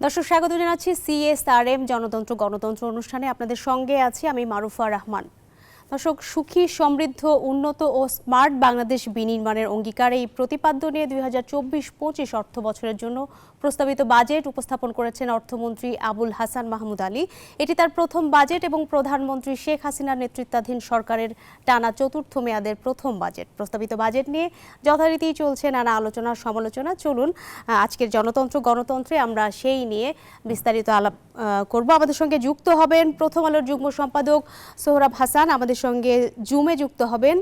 দর্শক, স্বাগত জানাচ্ছি সিএসআরএম জনতন্ত্র গণতন্ত্র অনুষ্ঠানে। আপনাদের সঙ্গে আছি আমি মারুফা রহমান। দর্শক, সুখী, সমৃদ্ধ, উন্নত ও স্মার্ট বাংলাদেশ বিনির্মাণের অঙ্গীকার এই প্রতিপাদ্য নিয়ে দুই হাজার চব্বিশ পঁচিশ অর্থ বছরের জন্য প্রস্তাবিত বাজেট উপস্থাপন করেছেন অর্থমন্ত্রী আবুল হাসান মাহমুদ আলী। এটি তার প্রথম বাজেট এবং প্রধানমন্ত্রী শেখ হাসিনার নেতৃত্বাধীন সরকারের টানা চতুর্থ মেয়াদের প্রথম বাজেট। প্রস্তাবিত বাজেট নিয়ে যথারীতি চলছে নানা আলোচনা, সমালোচনা। চলুন আজকের জনতন্ত্র, গণতন্ত্রে আমরা সেই নিয়ে বিস্তারিত আলাপ করব। আমাদের সঙ্গে যুক্ত হবেন প্রথম আলোর যুগ্ম সম্পাদক সোহরাব হাসান। আমাদের সঙ্গে জুমে যুক্ত হবেন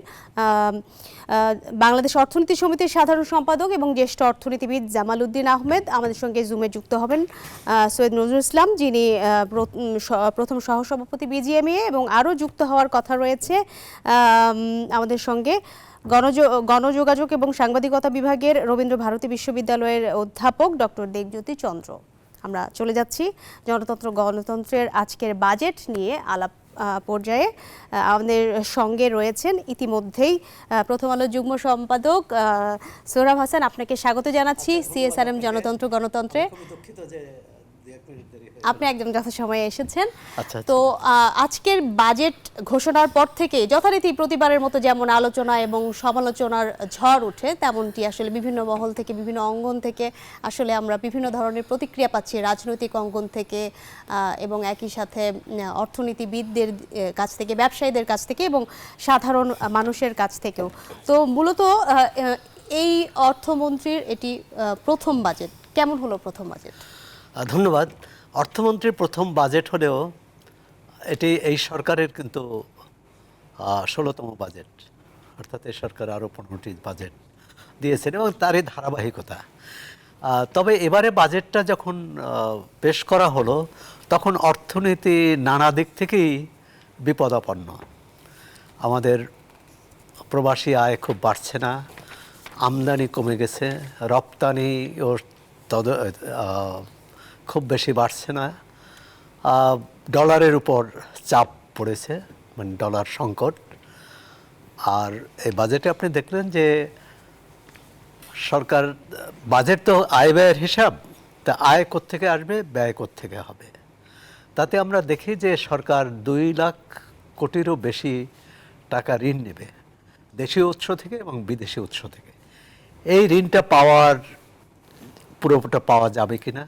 বাংলাদেশ অর্থনীতি সমিতির সাধারণ সম্পাদক এবং জ্যেষ্ঠ অর্থনীতিবিদ জামাল উদ্দিন আহমেদ। আমাদের সঙ্গে জুমে যুক্ত হবেন সৈয়দ নজরুল ইসলাম, যিনি প্রথম সহসভাপতি বিজিএমএ এবং আরও যুক্ত হওয়ার কথা রয়েছে আমাদের সঙ্গে গণযোগাযোগ এবং সাংবাদিকতা বিভাগের রবীন্দ্র ভারতী বিশ্ববিদ্যালয়ের অধ্যাপক ডক্টর দেবজ্যোতি চন্দ্র। আমরা চলে যাচ্ছি জনতন্ত্র, গণতন্ত্রের আজকের বাজেট নিয়ে আলাপ পর্যায়ে আমাদের সঙ্গে রয়েছেন ইতিমধ্যেই প্রথম আলো যুগ্ম সম্পাদক সোহরাব হাসান। আপনাকে স্বাগত জানাচ্ছি সিএসআরএম জনতন্ত্র গণতন্ত্রে। দুঃখিত যে দু এক মিনিট দেরি হয়ে আপনি একদম যথাসময়ে এসেছেন। আচ্ছা, তো আজকের বাজেট ঘোষণার পর থেকে যথারীতি প্রতিবারের মতো যেমন আলোচনা এবং সমালোচনার ঝড় ওঠে তেমনটি আসলে বিভিন্ন মহল থেকে বিভিন্ন অঙ্গন থেকে আসলে আমরা বিভিন্ন ধরনের প্রতিক্রিয়া পাচ্ছি। রাজনৈতিক অঙ্গন থেকে এবং একই সাথে অর্থনীতিবিদদের কাছ থেকে ব্যবসায়ীদের কাছ থেকে এবং সাধারণ মানুষের কাছ থেকেও। তো মূলত এই অর্থমন্ত্রীর এটি প্রথম বাজেট কেমন হলো প্রথম বাজেট ধন্যবাদ। অর্থমন্ত্রীর প্রথম বাজেট হলেও এটি এই সরকারের কিন্তু ষোলোতম বাজেট। অর্থাৎ এই সরকার আরও পনেরোটি বাজেট দিয়েছেন এবং তারই ধারাবাহিকতা। তবে এবারে বাজেটটা যখন পেশ করা হলো, তখন অর্থনীতি নানা দিক থেকেই বিপদাপন্ন। আমাদের প্রবাসী আয় খুব বাড়ছে না, আমদানি কমে গেছে রপ্তানি ও তদ খুব বেশি বাড়ছে না। ডলারের উপর চাপ পড়েছে মানে ডলার সংকট। আর এই বাজেটে আপনি দেখলেন যে সরকার, বাজেট তো আয় ব্যয়ের হিসাব, তা আয় থেকে আসবে, ব্যয় থেকে হবে? তাতে আমরা দেখি যে সরকার দুই লাখ কোটিরও বেশি টাকা ঋণ নেবে, দেশীয় উৎস থেকে এবং বিদেশি উৎস থেকে। এই ঋণটা পাওয়ার পুরোটা পাওয়া যাবে কিনা?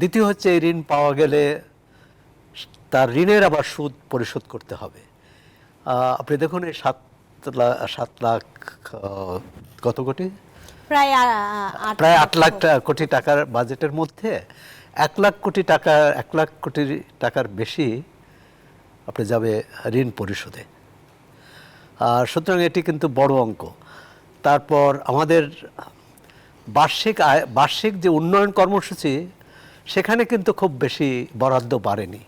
দ্বিতীয় হচ্ছে এই ঋণ পাওয়া গেলে তার ঋণের আবার সুদ পরিশোধ করতে হবে। আপনি দেখুন এই সাত লাখ সাত লাখ কত কোটি? প্রায় প্রায় আট লাখ কোটি টাকার বাজেটের মধ্যে এক লাখ কোটি টাকা এক লাখ কোটি টাকার বেশি আপনি যাবে ঋণ পরিশোধে। আর সুতরাং এটি কিন্তু বড় অঙ্ক। তারপর আমাদের বার্ষিক আয় বার্ষিক যে উন্নয়ন কর্মসূচি সেখানে কিন্তু খুব বেশি বরাদ্দ বাড়েনি।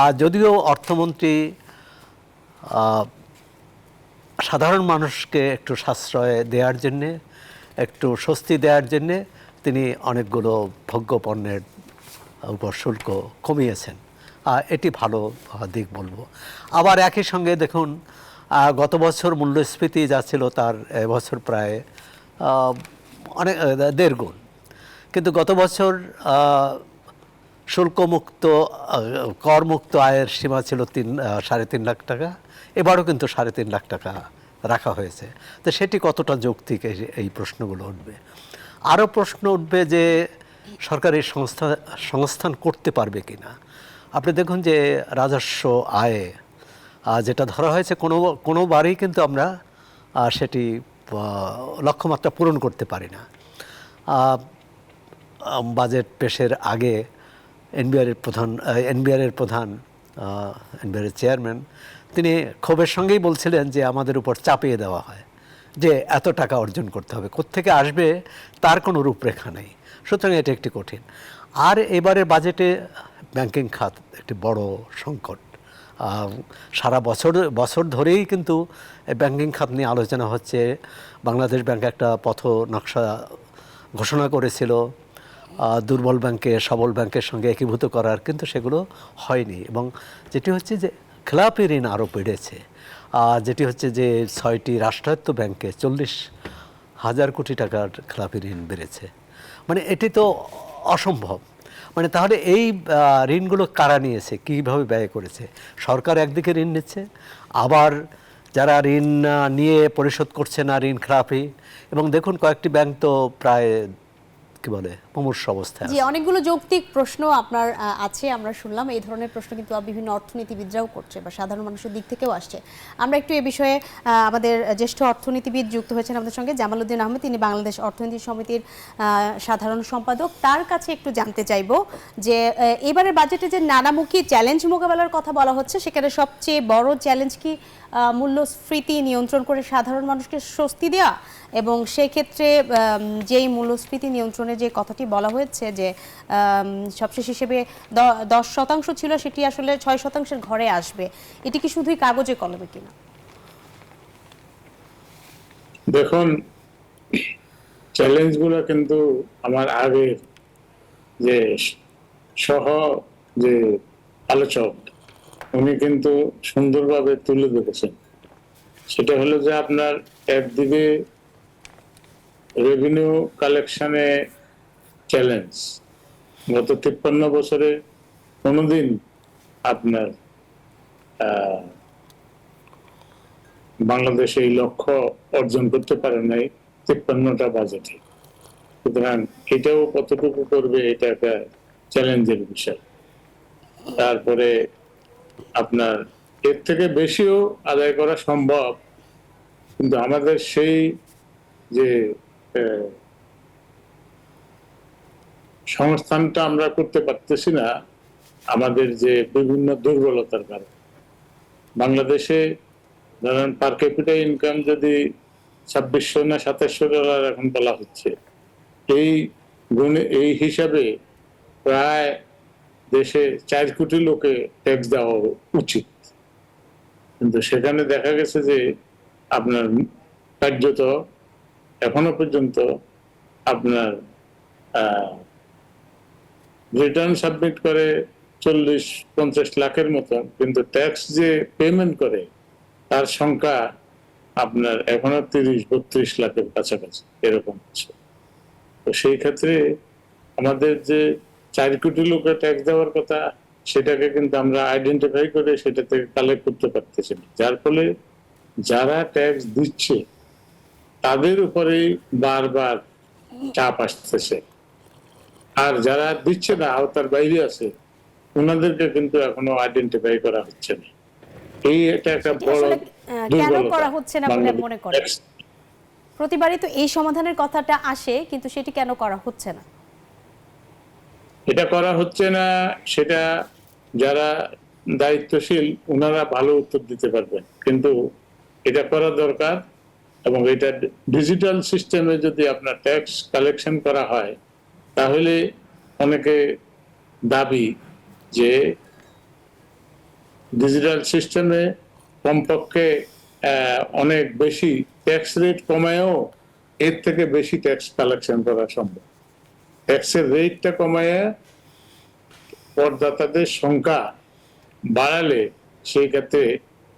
আর যদিও অর্থমন্ত্রী সাধারণ মানুষকে একটু সাশ্রয় দেওয়ার জন্যে, একটু স্বস্তি দেওয়ার জন্যে তিনি অনেকগুলো ভোগ্য পণ্যের উপর শুল্ক কমিয়েছেন। এটি ভালো দিক বলব। আবার একই সঙ্গে দেখুন গত বছর মূল্যস্ফীতি যা ছিল তার এবছর প্রায় অনেক দেড় গুণ। কিন্তু গত বছর শুল্কমুক্ত করমুক্ত আয়ের সীমা ছিল তিন সাড়ে তিন লাখ টাকা। এবারও কিন্তু সাড়ে তিন লাখ টাকা রাখা হয়েছে। তো সেটি কতটা যৌক্তিক এই- এই প্রশ্নগুলো উঠবে। আরও প্রশ্ন উঠবে যে সরকারি সংস্থা, সংস্থান করতে পারবে কি না আপনি দেখুন যে রাজস্ব আয়ে যেটা ধরা হয়েছে কোনো কোনোবারই কিন্তু আমরা সেটি লক্ষ্যমাত্রা পূরণ করতে পারি না। বাজেট পেশের আগে এনবিআর এর প্রধান এনবিআর এর প্রধান এনবিআর এর চেয়ারম্যান, তিনি ক্ষোভের সঙ্গেই বলছিলেন যে আমাদের উপর চাপিয়ে দেওয়া হয়, যে এত টাকা অর্জন করতে হবে, কোত্থেকে আসবে তার কোনো রূপরেখা নেই, সুতরাং এটা একটি কঠিন। আর এবারে বাজেটে ব্যাংকিং খাত একটি বড় সংকট। সারা বছর বছর ধরেই কিন্তু ব্যাংকিং খাত নিয়ে আলোচনা হচ্ছে, বাংলাদেশ ব্যাংক একটা পথ নকশা ঘোষণা করেছিল দুর্বল ব্যাংকে, সবল ব্যাংকের সঙ্গে একীভূত করার কিন্তু সেগুলো হয়নি। এবং যেটি হচ্ছে যে খেলাপি ঋণ আরও বেড়েছে। যেটি হচ্ছে যে ছয়টি রাষ্ট্রায়ত্ত ব্যাংকে চল্লিশ হাজার কোটি টাকার খেলাপি ঋণ বেড়েছে। মানে এটি তো অসম্ভব। মানে তাহলে এই ঋণগুলো কারা নিয়েছে? কীভাবে ব্যয় করেছে? সরকার একদিকে ঋণ নিচ্ছে, আবার যারা ঋণ নিয়ে পরিশোধ করছে না ঋণ, খেলাপি। এবং দেখুন কয়েকটি ব্যাংক তো প্রায়, কী বলে মুমূর্ষ অবস্থায় জি অনেকগুলো যৌক্তিক প্রশ্ন আপনার আছে আমরা শুনলাম। এই ধরনের প্রশ্ন কিন্তু বিভিন্ন অর্থনীতিবিদরাও করছে বা সাধারণ মানুষের দিক থেকেও আসছে। আমরা একটু এ বিষয়ে আমাদের জ্যেষ্ঠ অর্থনীতিবিদ যুক্ত হয়েছেন আমাদের সঙ্গে জামালউদ্দিন আহমেদ। তিনি বাংলাদেশ অর্থনীতি সমিতির সাধারণ সম্পাদক। তার কাছে একটু জানতে চাইব যে এবারের বাজেটে যে নানামুখী চ্যালেঞ্জ মোকাবেলার কথা বলা হচ্ছে সেখানে সবচেয়ে বড় চ্যালেঞ্জ কি মূল্যস্ফীতি নিয়ন্ত্রণ করে সাধারণ মানুষকে স্বস্তি দেওয়া? এবং সেক্ষেত্রে যেই মূল্যস্ফীতি নিয়ন্ত্রণের যে কথাটি বলা হয়েছে যে সবশেষ হিসেবে দশ শতাংশ ছিল, সেটি আসলে ছয় শতাংশের ঘরে আসবে। এটি কি শুধুই কাগজে কলমে কিনা? দেখুন, চ্যালেঞ্জগুলো কিন্তু আমার আগের যে সহ যে আলোচক, উনি কিন্তু সুন্দরভাবে তুলে ধরেছেন। সেটা হলো যে আপনার একদিকে রেভিনিউ কালেকশনে চ্যালেঞ্জ গত তিপ্পান্ন বছরে কোনোদিন আপনার বাংলাদেশ এই লক্ষ্য অর্জন করতে পারে নাই তিপ্পান্নটা বাজেটে। সুতরাং এটাও কতটুকু করবে এটা একটা চ্যালেঞ্জের বিষয়। তারপরে আপনার এর থেকে বেশিও আদায় করা সম্ভব, কিন্তু আমাদের সেই যে সংস্থানটা আমরা করতে পারতেছি না আমাদের যে বিভিন্ন দুর্বলতার কারণে। বাংলাদেশে ধরেন পার ক্যাপিটা ইনকাম যদি ছাব্বিশশো না সাতাশশো ডলার এখন বলা হচ্ছে, এই গুণে, এই হিসাবে প্রায় দেশে চার কোটি লোকে ট্যাক্স দেওয়া উচিত। কিন্তু সেখানে দেখা গেছে যে আপনার কার্যত এখনও পর্যন্ত আপনার রিটার্ন সাবমিট করে চল্লিশ, পঞ্চাশ লাখের মতো কিন্তু ট্যাক্স যে পেমেন্ট করে, তার সংখ্যা আপনার এখনও তিরিশ, বত্রিশ লাখের কাছাকাছি, এরকম আছে। তো সেই ক্ষেত্রে আমাদের যে চার কোটি লোকের ট্যাক্স দেওয়ার কথা, সেটাকে কিন্তু আমরা আইডেন্টিফাই করে সেটা থেকে কালেক্ট করতে পারতেছি না। যার ফলে যারা ট্যাক্স দিচ্ছে, তাদের উপরেই বারবার চাপ আসতেছে। আর যারা দিচ্ছে না আওতার বাইরে আছে ওনাদেরকে কিন্তু এখনও আইডেন্টিফাই করা হচ্ছে না। এই এটা একটা বড় কেন করা হচ্ছে না বলে মনে করেন? প্রতিবারই তো এই সমাধানের কথাটা আসে কিন্তু সেটি কেন করা হচ্ছে না? এটা করা হচ্ছে না সেটা যারা দায়িত্বশীল ওনারা ভালো উত্তর দিতে পারবেন। কিন্তু এটা করা দরকার এবং এটা ডিজিটাল সিস্টেমে যদি আপনার ট্যাক্স কালেকশন করা হয় তাহলে অনেকে দাবি যে ডিজিটাল সিস্টেমে কমপক্ষে অনেক বেশি ট্যাক্স রেট কমায়ও এর থেকে বেশি ট্যাক্স কালেকশন করা সম্ভব। ট্যাক্সের রেটটা কমায় করদাতাদের সংখ্যা বাড়ালে সেই ক্ষেত্রে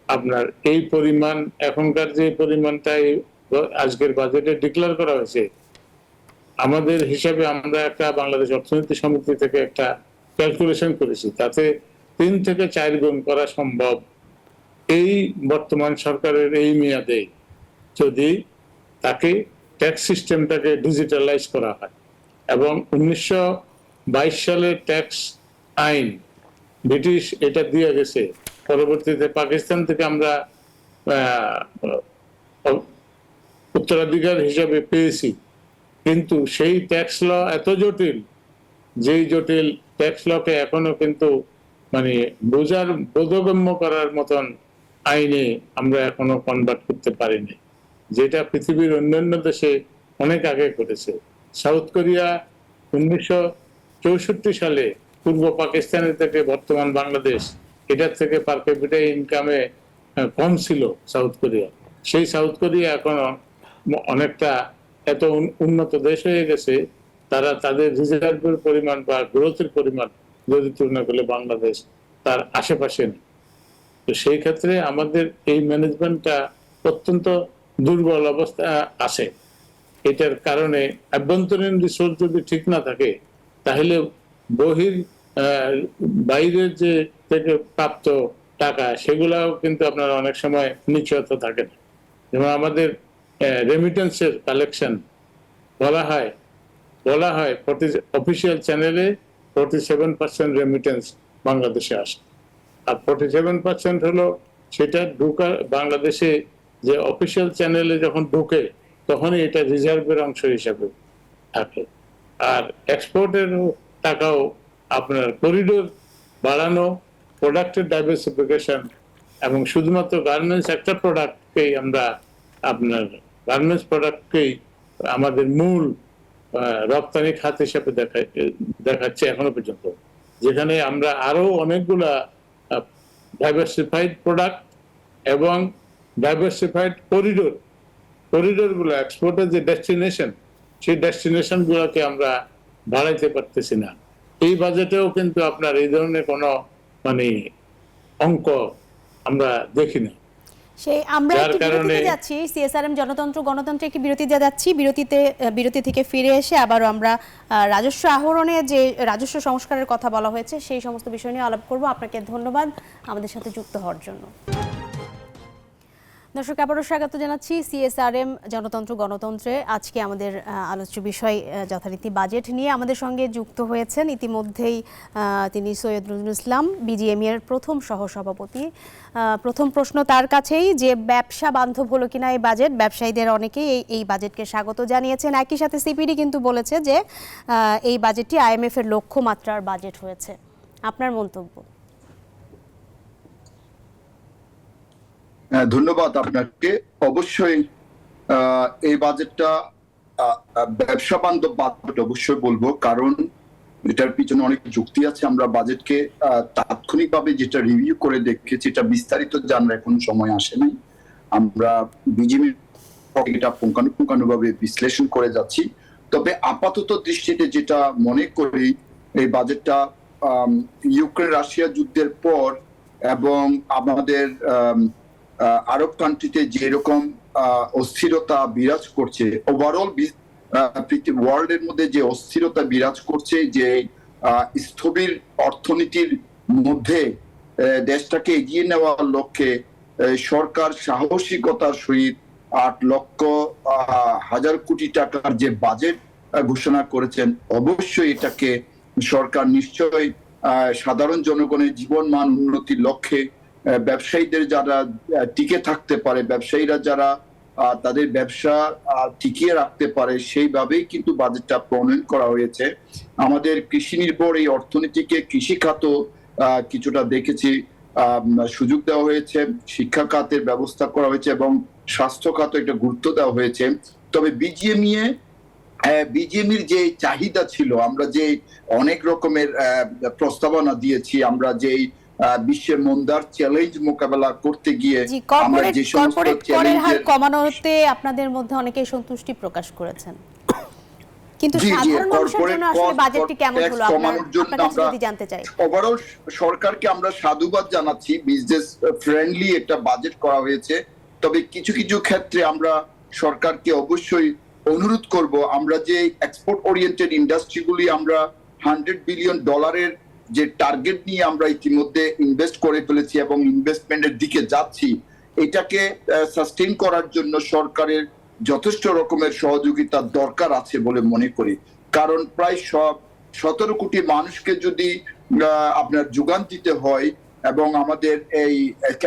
আপনার এই পরিমাণ, এখনকার যে পরিমাণটা আজকের বাজেটে ডিক্লেয়ার করা হয়েছে আমাদের হিসাবে আমরা একটা বাংলাদেশ অর্থনীতি সমিতি থেকে একটা ক্যালকুলেশন করেছি, তাতে তিন থেকে চার গুণ করা সম্ভব। এই বর্তমান সরকারের এই মেয়াদে যদি তাকে ট্যাক্স সিস্টেমটাকে ডিজিটালাইজ করা হয় এবং উনিশশো বাইশ সালের ট্যাক্স আইন ব্রিটিশ এটা দিয়ে গেছে, পরবর্তীতে পাকিস্তান থেকে আমরা উত্তরাধিকার হিসাবে পেয়েছি। কিন্তু সেই ট্যাক্স ল এত জটিল, যেই জটিল ট্যাক্স লকে এখনও কিন্তু মানে বোঝার বোধগম্য করার মতন আইনে আমরা এখনও কনভার্ট করতে পারিনি। যেটা পৃথিবীর অন্যান্য দেশে অনেক আগে করেছে সাউথ কোরিয়া উনিশশো চৌষট্টি সালে পূর্ব পাকিস্তানের থেকে বর্তমান বাংলাদেশ, এটার থেকে পার ক্যাপিটা ইনকামে কম ছিল সাউথ কোরিয়া। সেই সাউথ কোরিয়া এখনও অনেকটা এত উন- উন্নত দেশ হয়ে গেছে, তারা তাদের রিজার্ভের পরিমাণ বা গ্রোথের পরিমাণ যদি তুলনা করলে বাংলাদেশ তার আশেপাশে নেই। তো সেই ক্ষেত্রে আমাদের এই ম্যানেজমেন্টটা অত্যন্ত দুর্বল অবস্থা আছে। এটার কারণে আভ্যন্তরীণ রিসোর্স যদি ঠিক না থাকে, তাহলে বহির বাইরের যে থেকে প্রাপ্ত টাকা, সেগুলাও কিন্তু আপনার অনেক সময় নিশ্চয়তা থাকে না। যেমন আমাদের রেমিটেন্সের কালেকশন বলা হয় বলা হয় প্রতি অফিসিয়াল চ্যানেলে ফোর্টি সেভেন পার্সেন্ট রেমিটেন্স বাংলাদেশে আসে আর ফোর্টি সেভেন পার্সেন্ট হলো সেটা ঢুকা, বাংলাদেশে যে অফিসিয়াল চ্যানেলে যখন ঢুকে, তখনই এটা রিজার্ভের অংশ হিসাবে থাকে। আর এক্সপোর্টের টাকাও আপনার করিডোর বাড়ানো প্রোডাক্টের ডাইভার্সিফিকেশন এবং শুধুমাত্র গার্মেন্টস একটা প্রোডাক্টকেই আমরা আপনার গার্মেন্টস প্রোডাক্টকেই আমাদের মূল রপ্তানি খাত হিসেবে দেখা, দেখাচ্ছে এখনও পর্যন্ত। যেখানে আমরা আরও অনেকগুলা ডাইভার্সিফাইড প্রোডাক্ট এবং ডাইভার্সিফাইড করিডোর করিডোরগুলো এক্সপোর্টের যে ডেস্টিনেশন সেই ডেস্টিনেশনগুলোকে আমরা বাড়াইতে পারতেছি না। এই বাজেটেও কিন্তু আপনার এই ধরনের কোনো মানে অঙ্ক আমরা দেখি না সেই আমরা একটু বিরতিতে যাচ্ছি। সিএসআরএম জনতন্ত্র গণতন্ত্রে একটি বিরতিতে যাচ্ছি। বিরতিতে বিরতি থেকে ফিরে এসে আবারও আমরা রাজস্ব আহরণে যে রাজস্ব সংস্কারের কথা বলা হয়েছে সেই সমস্ত বিষয় নিয়ে আলাপ করব। আপনাকে ধন্যবাদ আমাদের সাথে যুক্ত হওয়ার জন্য। দর্শক, আবারও স্বাগত জানাচ্ছি সিএসআরএম জনতন্ত্র, গণতন্ত্রে। আজকে আমাদের আলোচ্য বিষয় যথারীতি বাজেট নিয়ে আমাদের সঙ্গে যুক্ত হয়েছেন। ইতিমধ্যেই তিনি সৈয়দ নজরুল ইসলাম বিজিএমই এর প্রথম সহসভাপতি। প্রথম প্রশ্ন তার কাছেই যে ব্যবসা বান্ধব হলো কিনা এই বাজেট? ব্যবসায়ীদের অনেকেই এই এই বাজেটকে স্বাগত জানিয়েছেন। একই সাথে সিপিডি কিন্তু বলেছে যে এই বাজেটটি আইএমএফ এর লক্ষ্যমাত্রার বাজেট হয়েছে। আপনার মন্তব্য? ধন্যবাদ আপনাকে। অবশ্যই এই বাজেটটা ব্যবসা বান্ধব বাজেট অবশ্যই বলব, কারণ এটার পিছনে অনেক যুক্তি আছে। আমরা বাজেটকে তাৎক্ষণিকভাবে যেটা রিভিউ করে দেখেছি এটা বিস্তারিত জানার এখন সময় আসেনি আমরা বিজিবি এটা পুঙ্খানুপুঙ্খানুভাবে বিশ্লেষণ করে যাচ্ছি। তবে আপাতত দৃষ্টিতে যেটা মনে করি, এই বাজেটটা ইউক্রেন রাশিয়া যুদ্ধের পর এবং আমাদের আরব কান্ট্রিতে যেরকম অস্থিরতা বিরাজ করছে ওভারঅল ওয়ার্ল্ড এর মধ্যে যে অস্থিরতা বিরাজ করছে, যে স্থবির অর্থনীতির মধ্যে দেশটাকে এগিয়ে নেওয়ার লক্ষ্যে সরকার সাহসিকতার সহিত আট লক্ষ হাজার কোটি টাকার যে বাজেট ঘোষণা করেছেন, অবশ্যই এটাকে সরকার নিশ্চয়ই সাধারণ জনগণের জীবন মান উন্নতির লক্ষ্যে ব্যবসায়ীদের যারা টিকে থাকতে পারে, ব্যবসায়ীরা যারা তাদের ব্যবসা টিকিয়ে রাখতে পারে, সেইভাবেই কিন্তু বাজেটটা প্রণয়ন করা হয়েছে। আমাদের কৃষি নির্ভর এই অর্থনীতিকে কৃষি খাত কিছুটা দেখেছি সুযোগ দেওয়া হয়েছে, শিক্ষা খাতের ব্যবস্থা করা হয়েছে এবং স্বাস্থ্য খাতে একটা গুরুত্ব দেওয়া হয়েছে। তবে বিজিএমইএ বিজিএমির যে চাহিদা ছিল, আমরা যে অনেক রকমের প্রস্তাবনা দিয়েছি, আমরা যেই বিশ্বের মন্দার চ্যালেঞ্জ মোকাবেলা করতে গিয়ে আমরা যে সমস্ত করের হার কমানোতে আপনাদের মধ্যে অনেকেই সন্তুষ্টি প্রকাশ করেছেন। কিন্তু জি, জি, সাধারণ মানুষের জন্য আসলে বাজেটটি কেমন হলো? আপনার কমানোর জন্য আপনার কাছে আমরা- যদি জানতে চাই। ওভারঅল সরকারকে আমরা সাধুবাদ জানাচ্ছি বিজনেস ফ্রেন্ডলি একটা বাজেট করা হয়েছে। তবে কিছু কিছু ক্ষেত্রে আমরা সরকারকে অবশ্যই অনুরোধ করব আমরা যে এক্সপোর্ট ওরিয়েন্টেড ইন্ডাস্ট্রিগুলি আমরা হান্ড্রেড বিলিয়ন ডলারের যে টার্গেট নিয়ে আমরা ইতিমধ্যে ইনভেস্ট করে ফেলেছি এবং ইনভেস্টমেন্টের দিকে যাচ্ছি, এটাকে সাস্টেইন করার জন্য সরকারের যথেষ্ট রকমের সহযোগিতার দরকার আছে বলে মনে করি। কারণ প্রায় সব সতেরো কোটি মানুষকে যদি আপনার যোগান দিতে হয় এবং আমাদের এই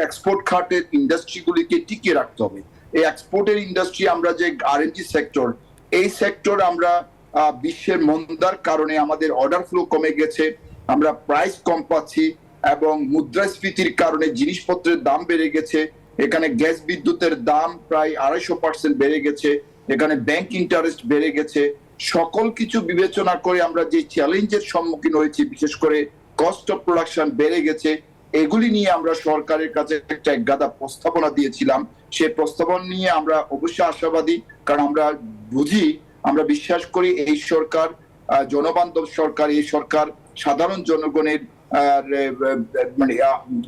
এক্সপোর্ট খাটের ইন্ডাস্ট্রিগুলিকে টিকিয়ে রাখতে হবে। এই এক্সপোর্টের ইন্ডাস্ট্রি আমরা যে আরএনজি সেক্টর এই সেক্টর আমরা বিশ্বের মন্দার কারণে আমাদের অর্ডার ফ্লো কমে গেছে। আমরা প্রাইস কম পাচ্ছি এবং মুদ্রাস্ফীতির কারণে জিনিসপত্রের দাম বেড়ে গেছে। এখানে গ্যাস বিদ্যুতের দাম প্রায় আড়াইশো পার্সেন্ট বেড়ে গেছে। এখানে ব্যাংক ইন্টারেস্ট বেড়ে গেছে। সকল কিছু বিবেচনা করে আমরা যে চ্যালেঞ্জের সম্মুখীন হয়েছি, বিশেষ করে কস্ট অফ প্রোডাকশন বেড়ে গেছে, এগুলি নিয়ে আমরা সরকারের কাছে একটা একগাদা প্রস্তাবনা দিয়েছিলাম। সেই প্রস্তাবনা নিয়ে আমরা অবশ্যই আশাবাদী, কারণ আমরা বুঝি, আমরা বিশ্বাস করি এই সরকার জনবান্ধব সরকার, এই সরকার সাধারণ জনগণের মানে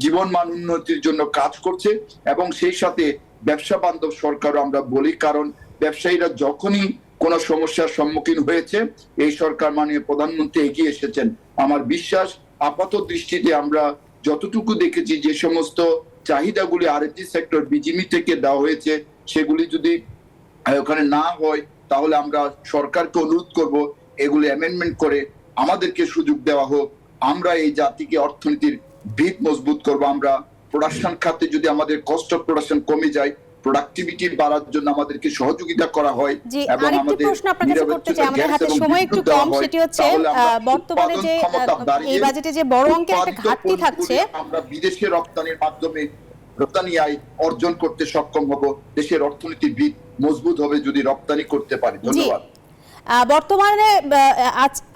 জীবন মান উন্নতির জন্য কাজ করছে এবং সেই সাথে ব্যবসা বান্ধব সরকারও আমরা বলি, কারণ ব্যবসায়ীরা যখনই কোনো সমস্যার সম্মুখীন হয়েছে, এই সরকার মাননীয় প্রধানমন্ত্রী এগিয়ে এসেছেন। আমার বিশ্বাস, আপাত দৃষ্টিতে আমরা যতটুকু দেখেছি যে সমস্ত চাহিদাগুলি আরএনজি সেক্টর বিজিমি থেকে দেওয়া হয়েছে, সেগুলি যদি ওখানে না হয়, তাহলে আমরা সরকারকে অনুরোধ করব, এগুলি অ্যামেন্ডমেন্ট করে আমাদেরকে সুযোগ দেওয়া হোক আমরা এই জাতিকে অর্থনীতির ভিত মজবুত করব আমরা প্রোডাকশন খাতে যদি আমাদের কস্ট অফ প্রোডাকশন কমে যায় প্রোডাক্টিভিটি বাড়ার জন্য আমাদেরকে সহযোগিতা করা হয় এবং আমাদের প্রশ্ন আপনার কাছে করতে চাই আমাদের হাতে সময় একটু কম সেটি হচ্ছে বর্তমানে যে এই বাজেটে যে বড় অঙ্কের একটা ঘাটতি থাকছে আমরা বিদেশে রপ্তানির মাধ্যমে রপ্তানি আয় অর্জন করতে সক্ষম হব দেশের অর্থনীতির ভিত মজবুত হবে যদি রপ্তানি করতে পারি। ধন্যবাদ। বর্তমানে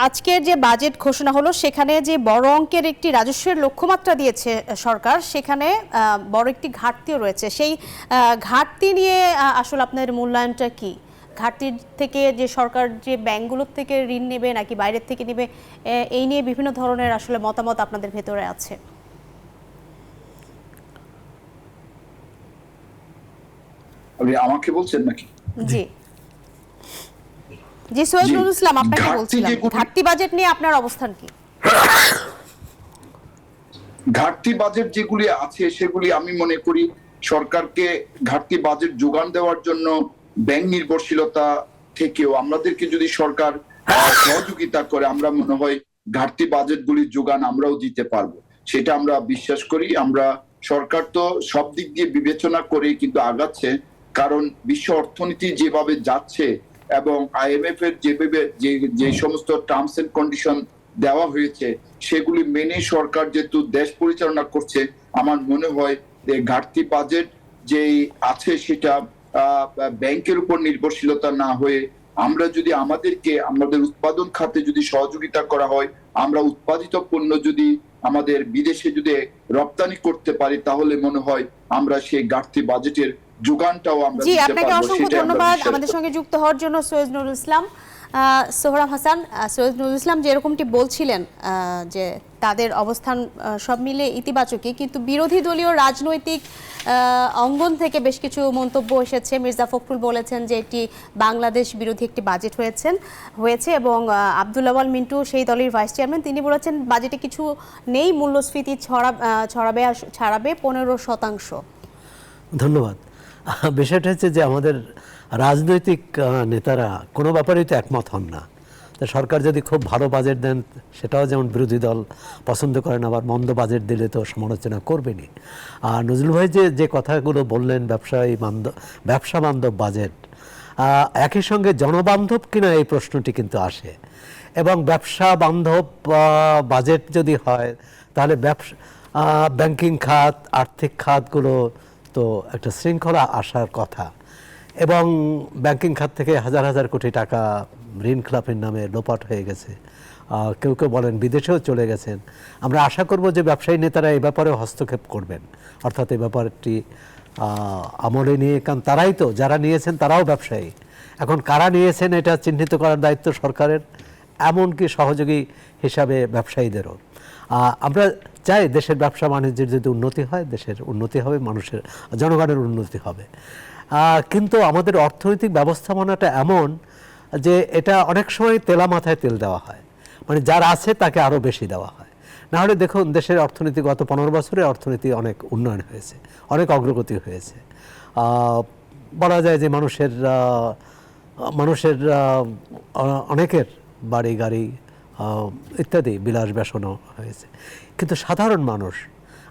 আজকের যে বাজেট ঘোষণা হলো সেখানে যে বড় অঙ্কের একটি রাজস্বের লক্ষ্যমাত্রা দিয়েছে সরকার সেখানে বড় একটি ঘাটতিও রয়েছে। সেই ঘাটতি নিয়ে আসলে আপনার মূল্যায়নটা কি? ঘাটতির থেকে যে সরকার যে ব্যাংকগুলোর থেকে ঋণ নেবে নাকি বাইরের থেকে নেবে এই নিয়ে বিভিন্ন ধরনের আসলে মতামত আপনাদের ভেতরে আছে। আমাকে বলছেন নাকি? জি। জি নুরুল ইসলাম আপনাকে বলছিলাম ঘাটতি বাজেট নিয়ে আপনার অবস্থান কি? ঘাটতি বাজেট যেগুলি আছে সেগুলি আমি মনে করি সরকারকে ঘাটতি বাজেট যোগান দেওয়ার জন্য ব্যাংক নির্ভরশীলতা থেকেও আমাদেরকে যদি সরকার সহযোগিতা করে আমরা মনে হয় ঘাটতি বাজেটগুলির যোগান আমরাও দিতে পারব। সেটা আমরা বিশ্বাস করি। আমরা সরকার তো সব দিক দিয়ে বিবেচনা করে কিন্তু আগাচ্ছে। কারণ বিশ্ব অর্থনীতি যেভাবে যাচ্ছে এবং আইএমএফ এর যেভাবে যে যে সমস্ত টার্মস এন্ড কন্ডিশন দেওয়া হয়েছে, সেগুলি মেনে সরকার যেহেতু দেশ পরিচালনা করছে, আমার মনে হয় যে ঘাটতি বাজেট যে আছে সেটা ব্যাংকের উপর নির্ভরশীলতা না হয়ে আমরা যদি আমাদেরকে, আমাদের উৎপাদন খাতে যদি সহযোগিতা করা হয়, আমরা উৎপাদিত পণ্য যদি আমাদের বিদেশে যদি রপ্তানি করতে পারি, তাহলে মনে হয় আমরা সেই ঘাটতি বাজেটের যোগানটাও আমরা জি আপনাকে অসংখ্য ধন্যবাদ আমাদের সঙ্গে যুক্ত হওয়ার জন্য সৈয়দ নুরুল ইসলাম। আহ, সোহরাব হাসান সৈয়দ নুরুল ইসলাম যেরকমটি বলছিলেন আহ, যে তাদের অবস্থান সব মিলে ইতিবাচকই কিন্তু বিরোধী দলীয় রাজনৈতিক আহ, অঙ্গন থেকে বেশ কিছু মন্তব্য এসেছে। মির্জা ফখরুল বলেছেন যে এটি বাংলাদেশ বিরোধী একটি বাজেট হয়েছেন হয়েছে এবং আহ, আব্দুল আওয়াল মিন্টু সেই দলের ভাইস চেয়ারম্যান তিনি বলেছেন বাজেটে কিছু নেই মূল্যস্ফীতি ছড়া ছড়াবে ছাড়াবে পনেরো শতাংশ। ধন্যবাদ। বিষয়টা হচ্ছে যে আমাদের রাজনৈতিক নেতারা কোনো ব্যাপারেই তো একমত হন না। তা সরকার যদি খুব ভালো বাজেট দেন, সেটাও যেমন বিরোধী দল পছন্দ করেন আবার মন্দ বাজেট দিলে তো সমালোচনা করবেনই। আর নজরুল ভাই যে যে কথাগুলো বললেন, ব্যবসায়ী বান্ধব ব্যবসা বান্ধব বাজেট একই সঙ্গে জনবান্ধব কিনা এই প্রশ্নটি কিন্তু আসে। এবং ব্যবসা বান্ধব বাজেট যদি হয়, তাহলে ব্যবসা ব্যাংকিং খাত, আর্থিক খাতগুলো তো একটা শৃঙ্খলা আসার কথা। এবং ব্যাংকিং খাত থেকে হাজার হাজার কোটি টাকা ঋণ খেলাপের নামে লোপাট হয়ে গেছে। কেউ কেউ বলেন বিদেশেও চলে গেছেন। আমরা আশা করব যে ব্যবসায়ী নেতারা এই ব্যাপারে হস্তক্ষেপ করবেন। অর্থাৎ এই ব্যাপারটি আমলে নিয়ে, কারণ তারাই তো, যারা নিয়েছেন তারাও ব্যবসায়ী। এখন কারা নিয়েছেন এটা চিহ্নিত করার দায়িত্ব সরকারের, এমনকি সহযোগী হিসাবে ব্যবসায়ীদেরও। আমরা চাই দেশের ব্যবসা বাণিজ্যের যদি উন্নতি হয়, দেশের উন্নতি হবে, মানুষের, জনগণের উন্নতি হবে। কিন্তু আমাদের অর্থনৈতিক ব্যবস্থাপনাটা এমন যে এটা অনেক সময় তেলা মাথায় তেল দেওয়া হয়। মানে যার আছে তাকে আরও বেশি দেওয়া হয়। নাহলে দেখুন, দেশের অর্থনীতি গত পনেরো বছরে অর্থনীতি অনেক উন্নয়ন হয়েছে, অনেক অগ্রগতি হয়েছে। বলা যায় যে মানুষের মানুষের অনেকের বাড়ি গাড়ি ইত্যাদি, বিলাস ব্যাসনও হয়েছে। কিন্তু সাধারণ মানুষ,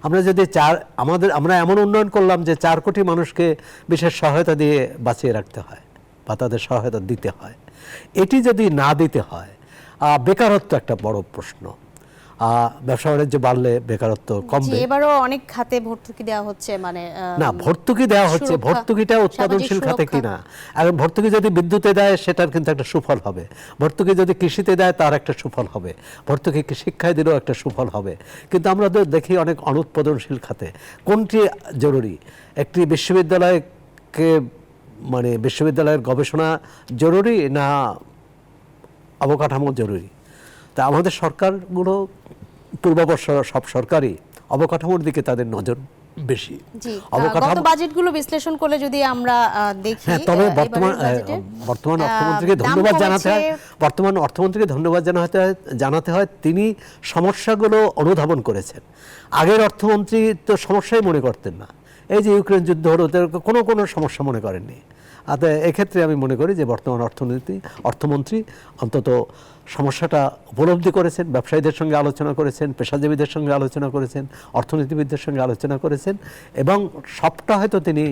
আমরা যদি চার, আমাদের, আমরা এমন উন্নয়ন করলাম যে চার কোটি মানুষকে বিশেষ সহায়তা দিয়ে বাঁচিয়ে রাখতে হয় বা তাদের সহায়তা দিতে হয়। এটি যদি না দিতে হয় বেকারত্ব একটা বড় প্রশ্ন। ব্যবসা বাণিজ্য বাড়লে বেকারত্ব কমবে। এবারও অনেক খাতে ভর্তুকি দেওয়া হচ্ছে মানে না ভর্তুকি দেওয়া হচ্ছে ভর্তুকিটা উৎপাদনশীল খাতে। কিনা। আর ভর্তুকি যদি বিদ্যুতে দেয় সেটার কিন্তু একটা সুফল হবে। ভর্তুকি যদি কৃষিতে দেয় তার একটা সুফল হবে। ভর্তুকি শিক্ষায় দিলেও একটা সুফল হবে। কিন্তু আমরা তো দেখি অনেক অনুৎপাদনশীল খাতে। কোনটি জরুরি? একটি বিশ্ববিদ্যালয়কে মানে বিশ্ববিদ্যালয়ের গবেষণা জরুরি না অবকাঠামো জরুরি? তা আমাদের সরকারগুলো পূর্ববর্ষ সব সরকারই অবকাঠামোর দিকে তাদের নজর বেশি। অবকাঠামো বাজেটগুলো বিশ্লেষণ করলে যদি আমরা দেখি হ্যাঁ তবে বর্তমান বর্তমান অর্থমন্ত্রীকে ধন্যবাদ জানাতে হয় বর্তমান অর্থমন্ত্রীকে ধন্যবাদ জানাতে হয় জানাতে হয় তিনি সমস্যাগুলো অনুধাবন করেছেন। আগের অর্থমন্ত্রী তো সমস্যাই মনে করতেন না। এই যে ইউক্রেন যুদ্ধ হলো কোনো কোনো সমস্যা মনে করেননি। আর এক্ষেত্রে আমি মনে করি যে বর্তমান অর্থনীতি অর্থমন্ত্রী অন্তত সমস্যাটা উপলব্ধি করেছেন ব্যবসায়ীদের সঙ্গে আলোচনা করেছেন পেশাজীবীদের সঙ্গে আলোচনা করেছেন অর্থনীতিবিদদের সঙ্গে আলোচনা করেছেন এবং সবটা হয়তো তিনি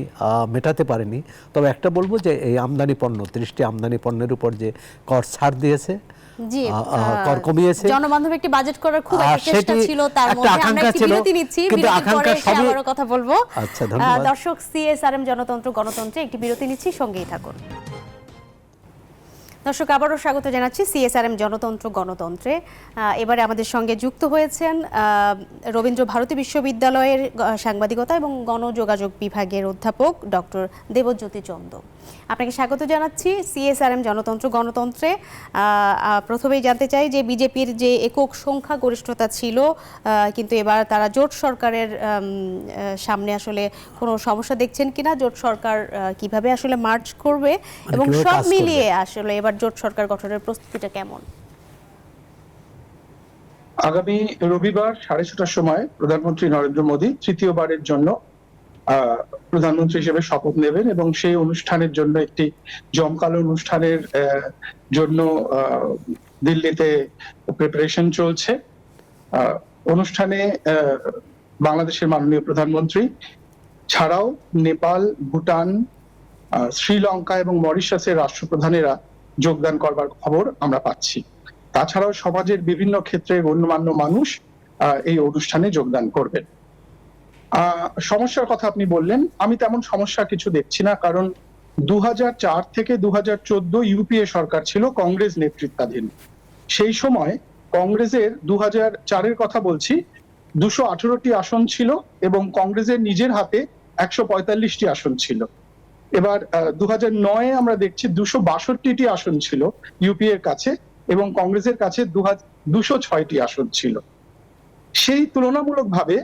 মেটাতে পারেনি তবে একটা বলব যে এই আমদানি পণ্য ত্রিশটি আমদানি পণ্যের উপর যে কর ছাড় দিয়েছে জি আহ, আহ, আহ, কর কমিয়েছে জনবান্ধব একটি বাজেট করার খুব চেষ্টা ছিল তার মধ্যে। আমরা একটি বিরতি নিচ্ছি বিরতির পরে আকাঙ্ক্ষা এসে সবই- আবারও কথা বলব। আচ্ছা, ধন্যবাদ। দর্শক সিএসআরএম জনতন্ত্র গণতন্ত্রে একটি বিরতি নিচ্ছি সঙ্গেই থাকুন। দর্শক, আবারও স্বাগত জানাচ্ছি সিএসআরএম জনতন্ত্র, গণতন্ত্রে। এবারে আমাদের সঙ্গে যুক্ত হয়েছেন রবীন্দ্র ভারতী বিশ্ববিদ্যালয়ের সাংবাদিকতা এবং গণযোগাযোগ বিভাগের অধ্যাপক ডক্টর দেবজ্যোতি চন্দ। আপনাকে স্বাগত জানাচ্ছি। সিএসআরএম জনতন্ত্র গণতন্ত্রে প্রথমেই জানতে চাই যে বিজেপির যে একক সংখ্যা গরিষ্ঠতা ছিল কিন্তু এবার তারা জোট সরকারের সামনে আসলে কোনো সমস্যা দেখছেন কিনা? জোট সরকার আহ, কীভাবে আসলে মার্চ করবে? এবং সব মিলিয়ে আসলে এবার জোট সরকার গঠনের প্রস্তুতিটা কেমন? আগামী রবিবার সাড়ে ছটার সময় প্রধানমন্ত্রী নরেন্দ্র মোদী তৃতীয়বারের জন্য প্রধানমন্ত্রী হিসেবে শপথ নেবেন এবং সেই অনুষ্ঠানের জন্য একটি জমকালো অনুষ্ঠানের জন্য দিল্লিতে প্রিপারেশন চলছে। অনুষ্ঠানে বাংলাদেশের মাননীয় প্রধানমন্ত্রী ছাড়াও নেপাল, ভুটান শ্রীলঙ্কা এবং মরিশাসের রাষ্ট্রপ্রধানেরা যোগদান করবার খবর আমরা পাচ্ছি। তাছাড়াও সমাজের বিভিন্ন ক্ষেত্রে গণ্যমান্য মানুষ এই অনুষ্ঠানে যোগদান করবেন। সমস্যার কথা আপনি বললেন। আমি তেমন সমস্যা কিছু দেখছি না, কারণ দু হাজার চার থেকে দু হাজার চোদ্দ ইউপিএ সরকার ছিল কংগ্রেস নেতৃত্বাধীন। সেই সময় কংগ্রেসের দু চারের কথা বলছি, দুশো আঠেরোটি আসন ছিল এবং কংগ্রেসের নিজের হাতে একশো পঁয়তাল্লিশটি আসন ছিল। এবার দু হাজার নয়ে আমরা দেখছি দুশো বাষট্টিটি আসন ছিল ইউপিএ কাছে এবং কংগ্রেসের কাছে দুশো ছয়টি আসন ছিল। সেই তুলনামূলকভাবে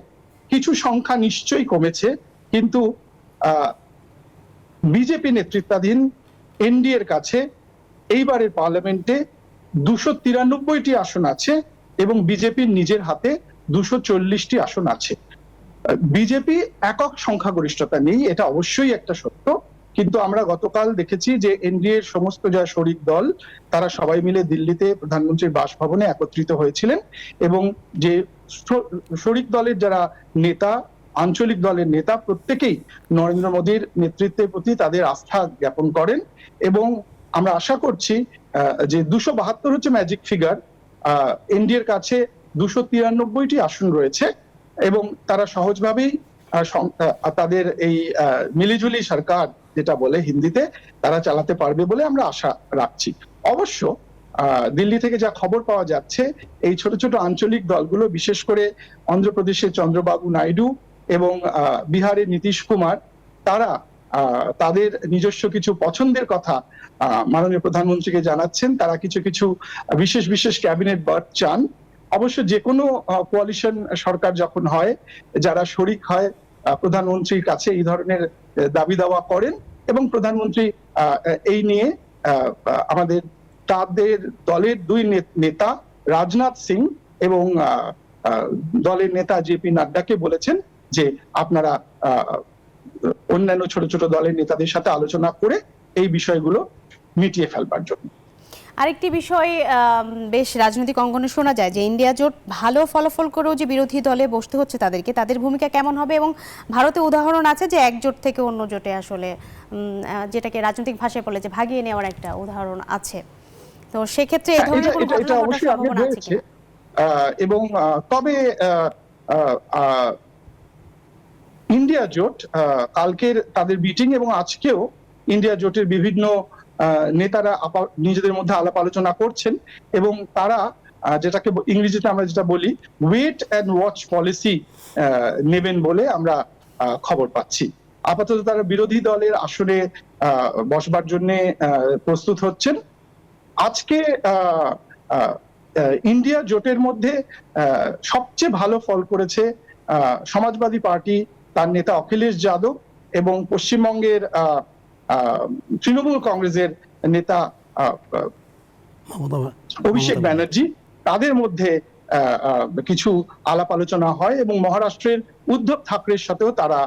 কিছু সংখ্যা নিশ্চয়ই কমেছে, কিন্তু বিজেপি নেতৃত্বাধীন এনডিএ এর কাছে এইবারের পার্লামেন্টে দুশো তিরানব্বইটি আসন আছে এবং বিজেপির নিজের হাতে দুশো চল্লিশটি আসন আছে। বিজেপি একক সংখ্যাগরিষ্ঠতা নেই, এটা অবশ্যই একটা সত্য, কিন্তু আমরা গতকাল দেখেছি যে এনডিএ এর সমস্ত যা শরিক দল, তারা সবাই মিলে দিল্লিতে প্রধানমন্ত্রীর বাসভবনে একত্রিত হয়েছিলেন এবং যে শরিক দলের যারা নেতা, আঞ্চলিক দলের নেতা, প্রত্যেকেই নরেন্দ্র মোদীর নেতৃত্বের প্রতি তাদের আস্থা জ্ঞাপন করেন এবং আমরা আশা করছি যে দুশো বাহাত্তর হচ্ছে ম্যাজিক ফিগার এনডিএর কাছে দুশো তিরানব্বইটি আসন রয়েছে এবং তারা সহজভাবেই তাদের এই মিলিজুলি সরকার যেটা বলে হিন্দিতে, তারা চালাতে পারবে বলে আমরা আশা রাখছি। অবশ্য দিল্লি থেকে যা খবর পাওয়া যাচ্ছে, এই ছোট ছোট আঞ্চলিক দলগুলো, বিশেষ করে অন্ধ্রপ্রদেশের চন্দ্রবাবু নাইডু এবং বিহারের নীতিশ কুমার, তারা তাদের নিজস্ব কিছু পছন্দের কথা মাননীয় প্রধানমন্ত্রীকে জানাচ্ছেন। তারা কিছু কিছু বিশেষ বিশেষ ক্যাবিনেট বার্থ চান। অবশ্য যে কোনো কোয়ালিশন সরকার যখন হয়, যারা শরিক হয় প্রধানমন্ত্রীর কাছে এই ধরনের দাবি দাওয়া করেন এবং প্রধানমন্ত্রী এই নিয়ে আমাদের তাদের দলের দুই নেতা রাজনাথ সিং এবং দলের নেতা জেপি নাড্ডাকে বলেছেন যে আপনারা অন্যান্য ছোট ছোট দলের নেতাদের সাথে আলোচনা করে এই বিষয়গুলো মিটিয়ে ফেলবার জন্য। আরেকটি বিষয় বেশ রাজনৈতিক অঙ্গনে শোনা যায় যে ইন্ডিয়া জোট ভালো ফলাফল করেও যে বিরোধী দলে বসতে হচ্ছে তাদেরকে, তাদের ভূমিকা কেমন হবে? এবং ভারতে উদাহরণ আছে যে এক জোট থেকে অন্য জোটে আসলে যেটাকে রাজনৈতিক ভাষায় বলে যে ভাগিয়ে নেওয়ার একটা উদাহরণ আছে। তো সেক্ষেত্রে এই হ্যাঁ, ধরনের কোনো ঘটনা ঘটার সম্ভাবনা আছে এবং তবে ইন্ডিয়া জোট কালকের তাদের মিটিং এবং আজকেও ইন্ডিয়া জোটের বিভিন্ন নেতারা নিজেদের মধ্যে আলাপ আলোচনা করছেন এবং তারা যেটাকে ইংরেজিতে আমরা যেটা বলি ওয়েট অ্যান্ড ওয়াচ পলিসি নেবেন বলে আমরা আহ, খবর পাচ্ছি। আপাতত তারা বিরোধী দলের আসনে আহ, বসবার জন্য প্রস্তুত হচ্ছেন। আজকে ইন্ডিয়া জোটের মধ্যে সবচেয়ে ভালো ফল করেছে সমাজবাদী পার্টি তার নেতা অখিলেশ যাদব এবং পশ্চিমবঙ্গের তৃণমূল কংগ্রেসের নেতা অভিষেক ব্যানার্জি। তাদের মধ্যে কিছু আলাপ আলোচনা হয় এবং মহারাষ্ট্রের উদ্ধব ঠাকরের সাথেও তারা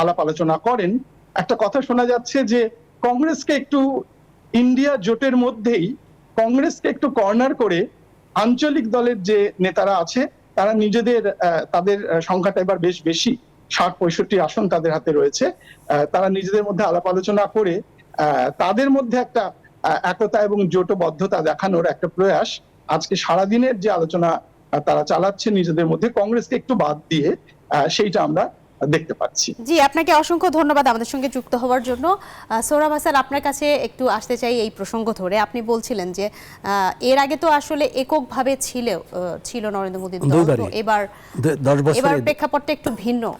আলাপ আলোচনা করেন। একটা কথা শোনা যাচ্ছে যে কংগ্রেসকে একটু ইন্ডিয়া জোটের মধ্যেই কংগ্রেসকে একটু কর্নার করে আঞ্চলিক দলের যে নেতারা আছে, তারা নিজেদের তাদের সংখ্যাটা এবার বেশ বেশি, ষাট পঁয়ষট্টি আসন তাদের হাতে রয়েছে। তারা নিজেদের মধ্যে আলাপ আলোচনা করে তাদের মধ্যে একটা একতা এবং জোটবদ্ধতা দেখানোর একটা প্রয়াস আজকে সারাদিনের যে আলোচনা তারা চালাচ্ছে নিজেদের মধ্যে, কংগ্রেসকে একটু বাদ দিয়ে সেইটা আমরা দেখতে পাচ্ছি। জি আপনাকে অসংখ্য ধন্যবাদ আমাদের সঙ্গে যুক্ত হওয়ার জন্য। সোহরাব হাসান আপনার কাছে একটু আসতে চাই এই প্রসঙ্গ ধরে। আপনি বলছিলেন যে এর আগে তো আসলে এককভাবে ছিল ছিল নরেন্দ্র মোদীর দল। এবার দ- দশ এবার প্রেক্ষাপটটা একটু ভিন্ন।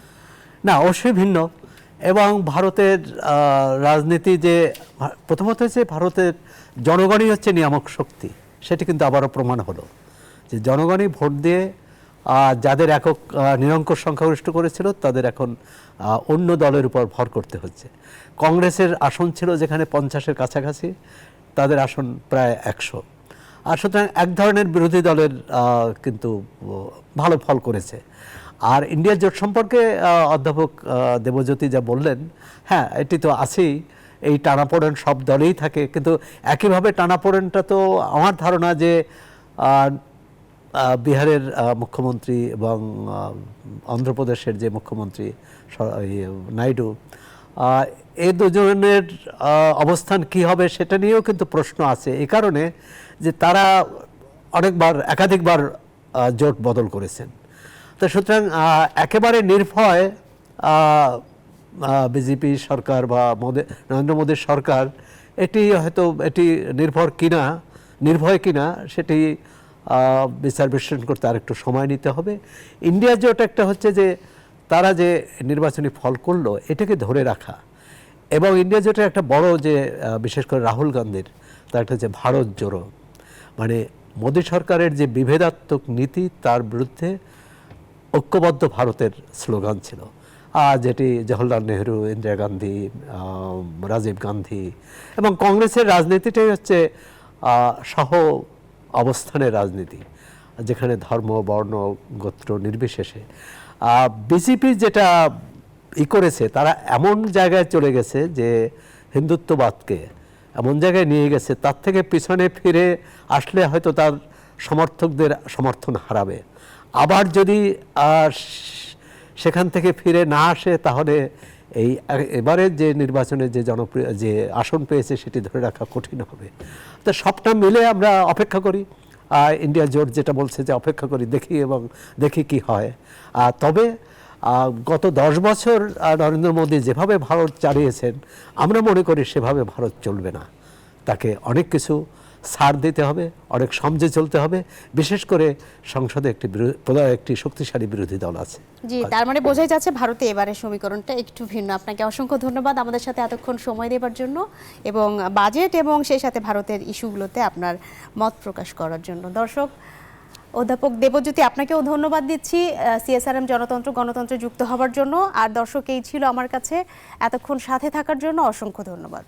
না অবশ্যই ভিন্ন। এবং ভারতের আহ, রাজনীতি যে প্রথমত হচ্ছে ভারতের জনগণই হচ্ছে নিয়ামক শক্তি। সেটি কিন্তু আবারও প্রমাণ হলো যে জনগণই ভোট দিয়ে যাদের একক নিরঙ্কুশ সংখ্যাগরিষ্ঠ করেছিল, তাদের এখন অন্য দলের উপর ভর করতে হচ্ছে। কংগ্রেসের আসন ছিল যেখানে পঞ্চাশের কাছাকাছি, তাদের আসন প্রায় একশো। আর সুতরাং এক ধরনের বিরোধী দলের কিন্তু ভালো ফল করেছে। আর ইন্ডিয়া জোট সম্পর্কে অধ্যাপক দেবজ্যোতি যা বললেন হ্যাঁ এটি তো আছেই। এই টানাপোড়েন সব দলেই থাকে। কিন্তু একইভাবে টানাপোড়েনটা তো আমার ধারণা যে বিহারের মুখ্যমন্ত্রী এবং অন্ধ্রপ্রদেশের যে মুখ্যমন্ত্রী নাইডু এই দুজনের অবস্থান কি হবে সেটা নিয়েও কিন্তু প্রশ্ন আছে। এই কারণে যে তারা অনেকবার, একাধিকবার জোট বদল করেছেন। তো সুতরাং একেবারে নির্ভয় বিজেপি সরকার বা মোদী, নরেন্দ্র মোদীর সরকার, এটি হয়তো, এটি নির্ভর কিনা, নির্ভয় কিনা, সেটি বিচার বিশ্লেষণ করতে আরেকটু সময় নিতে হবে। ইন্ডিয়া জোট একটা হচ্ছে যে, তারা যে নির্বাচনী ফল করল, এটাকে ধরে রাখা। এবং ইন্ডিয়া জোটের একটা বড় যে বিশেষ করে রাহুল গান্ধীর, তার একটা হচ্ছে ভারত জোড়ো। মানে মোদী সরকারের যে বিভেদাত্মক নীতি, তার বিরুদ্ধে ঐক্যবদ্ধ ভারতের স্লোগান ছিল। আর যেটি জওহরলাল নেহরু, ইন্দিরা গান্ধী রাজীব গান্ধী এবং কংগ্রেসের রাজনীতিটাই হচ্ছে সহ অবস্থানের রাজনীতি, যেখানে ধর্ম, বর্ণ, গোত্র নির্বিশেষে। বিজেপি যেটা ই করেছে, তারা এমন জায়গায় চলে গেছে যে হিন্দুত্ববাদকে এমন জায়গায় নিয়ে গেছে, তার থেকে পিছনে ফিরে আসলে হয়তো তার সমর্থকদের সমর্থন হারাবে। আবার যদি সেখান থেকে ফিরে না আসে, তাহলে এই এবারের যে নির্বাচনে যে জনপ্রিয়, যে আসন পেয়েছে সেটি ধরে রাখা কঠিন হবে। তো সবটা মিলে আমরা অপেক্ষা করি। ইন্ডিয়া জোট যেটা বলছে যে অপেক্ষা করি, দেখি এবং দেখি কি হয়। তবে গত দশ বছর নরেন্দ্র মোদী যেভাবে ভারত চালিয়েছেন, আমরা মনে করি সেভাবে ভারত চলবে না। তাকে অনেক কিছু ছাড় দিতে হবে, অনেক সমঝে চলতে হবে। বিশেষ করে সংসদে একটি একটি শক্তিশালী বিরোধী দল আছে। জি, তার মানে বোঝাই যাচ্ছে ভারতে এবারের সমীকরণটা একটু ভিন্ন। আপনাকে অসংখ্য ধন্যবাদ আমাদের সাথে এতক্ষণ সময় দেবার জন্য এবং বাজেট এবং সেই সাথে ভারতের ইস্যুগুলোতে আপনার মত প্রকাশ করার জন্য। দর্শক, অধ্যাপক দেবজ্যোতি, আপনাকেও ধন্যবাদ দিচ্ছি। সিএসআরএম জনতন্ত্র, গণতন্ত্রে যুক্ত হওয়ার জন্য। আর দর্শক, এই ছিল আমার কাছে। এতক্ষণ সাথে থাকার জন্য অসংখ্য ধন্যবাদ।